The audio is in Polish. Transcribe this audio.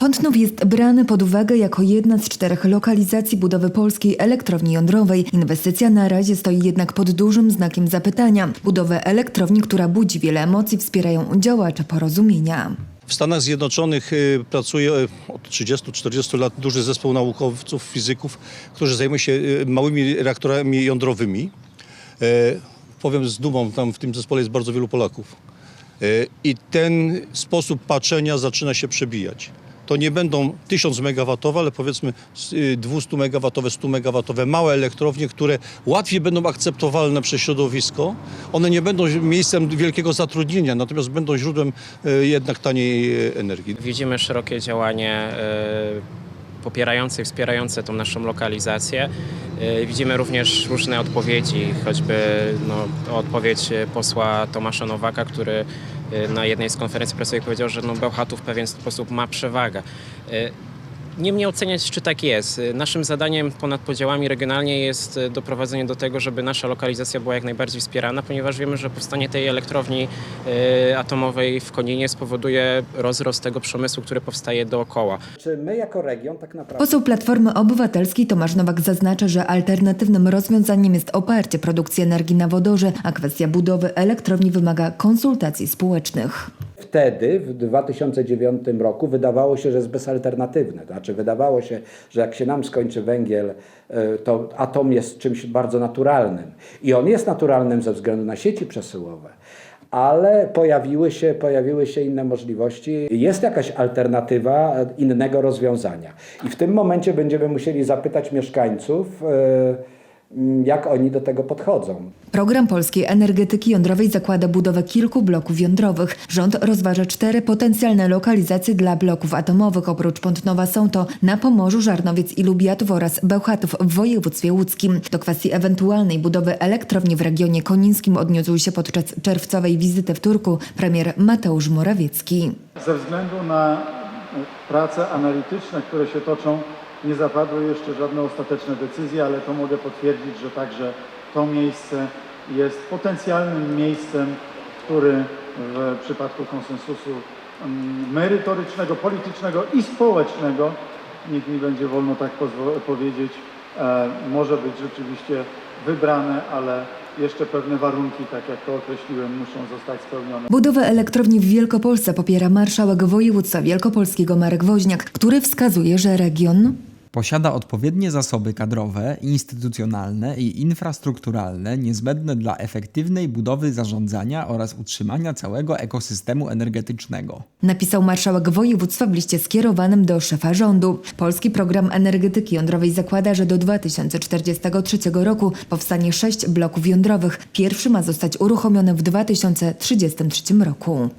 Pątnów jest brany pod uwagę jako jedna z czterech lokalizacji budowy polskiej elektrowni jądrowej. Inwestycja na razie stoi jednak pod dużym znakiem zapytania. Budowę elektrowni, która budzi wiele emocji, wspierają działacze porozumienia. W Stanach Zjednoczonych y, pracuje y, od 30-40 lat duży zespół naukowców, fizyków, którzy zajmują się y, małymi reaktorami jądrowymi. Powiem z dumą, tam w tym zespole jest bardzo wielu Polaków. I ten sposób patrzenia zaczyna się przebijać. To nie będą 1000 megawatowe, ale powiedzmy y, 200 megawatowe, 100 megawatowe małe elektrownie, które łatwiej będą akceptowalne przez środowisko. One nie będą miejscem wielkiego zatrudnienia, natomiast będą źródłem y, jednak taniej y, energii. Widzimy szerokie działanie e, popierające i wspierające tą naszą lokalizację. E, Widzimy również różne odpowiedzi, choćby no, odpowiedź posła Tomasza Nowaka, który e, na jednej z konferencji prasowych powiedział, że no, Bełchatów w pewien sposób ma przewagę. Nie mnie oceniać, czy tak jest. Naszym zadaniem ponad podziałami regionalnie jest e, doprowadzenie do tego, żeby nasza lokalizacja była jak najbardziej wspierana, ponieważ wiemy, że powstanie tej elektrowni e, atomowej w Koninie spowoduje rozrost tego przemysłu, który powstaje dookoła. Czy my jako region tak naprawdę Poseł Platformy Obywatelskiej Tomasz Nowak zaznacza, że alternatywnym rozwiązaniem jest oparcie produkcji energii na wodorze, a kwestia budowy elektrowni wymaga konsultacji społecznych. Wtedy, w 2009 roku, wydawało się, że jest bezalternatywne. Znaczy, wydawało się, że jak się nam skończy węgiel, y, to atom jest czymś bardzo naturalnym. I on jest naturalnym ze względu na sieci przesyłowe. Ale pojawiły się, pojawiły się inne możliwości. Jest jakaś alternatywa e, innego rozwiązania. I w tym momencie będziemy musieli zapytać mieszkańców, y, mm, jak oni do tego podchodzą. Program polskiej energetyki jądrowej zakłada budowę kilku bloków jądrowych. Rząd rozważa cztery potencjalne lokalizacje dla bloków atomowych. Oprócz Pątnowa są to na Pomorzu, Żarnowiec i Lubiatów oraz Bełchatów w województwie łódzkim. Do kwestii ewentualnej budowy elektrowni w regionie konińskim odniósł się podczas czerwcowej wizyty w Turku premier Mateusz Morawiecki. Ze względu na prace analityczne, które się toczą, nie zapadły jeszcze żadne ostateczne decyzje, ale to mogę potwierdzić, że także to miejsce jest potencjalnym miejscem, który w przypadku konsensusu mm, merytorycznego, politycznego i społecznego, niech mi będzie wolno tak powiedzieć, e, może być rzeczywiście wybrane, ale jeszcze pewne warunki, tak jak to określiłem, muszą zostać spełnione. Budowę elektrowni w Wielkopolsce popiera marszałek województwa wielkopolskiego Marek Woźniak, który wskazuje, że region Posiada odpowiednie zasoby kadrowe, instytucjonalne i infrastrukturalne niezbędne dla efektywnej budowy zarządzania oraz utrzymania całego ekosystemu energetycznego. napisał marszałek województwa w liście skierowanym do szefa rządu. Polski program energetyki jądrowej zakłada, że do 2043 roku powstanie sześć bloków jądrowych. Pierwszy ma zostać uruchomiony w 2033 roku.